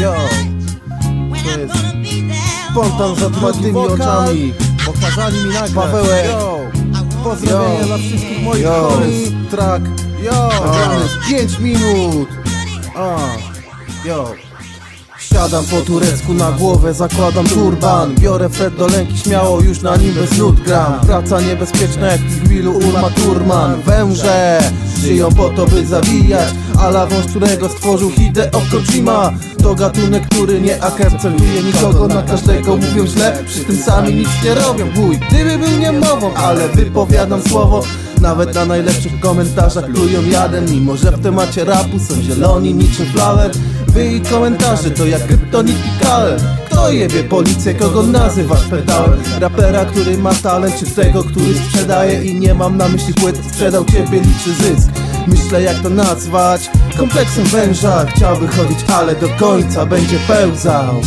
Yo, to jest spontan z otwartymi oczami. Pokazali mi nagrać Pawełek. Yo, pozdrowienia Yo. dla wszystkich moich Yo, track. Yo, Gramy z 5 minut. A, yo. Siadam po turecku na głowę, zakładam turban. Biorę Fred do lęki, śmiało już na nim bez nut gram. Praca niebezpieczna jak w Gwilu Urma Turman. Węże żyją po to by zabijać Ala wąż, którego stworzył Hideo Kojima To gatunek, który nie akceptuje nikogo Na każdego mówią źle, przy tym sami nic nie robią. Wuj, gdyby był niemową, ale wypowiadam słowo. Nawet na najlepszych komentarzach plują jadem Mimo, że w temacie rapu są zieloni niczym flower Wy i komentarze to jak kryptonit i kale Kto jebie policję, kogo nazywasz pedałem? Rapera, który ma talent, czy tego, który sprzedaje? I nie mam na myśli płyt, sprzedał ciebie, liczy zysk. Myślę jak to nazwać? Kompleksem węża Chciał wychodzić, ale do końca będzie pełzał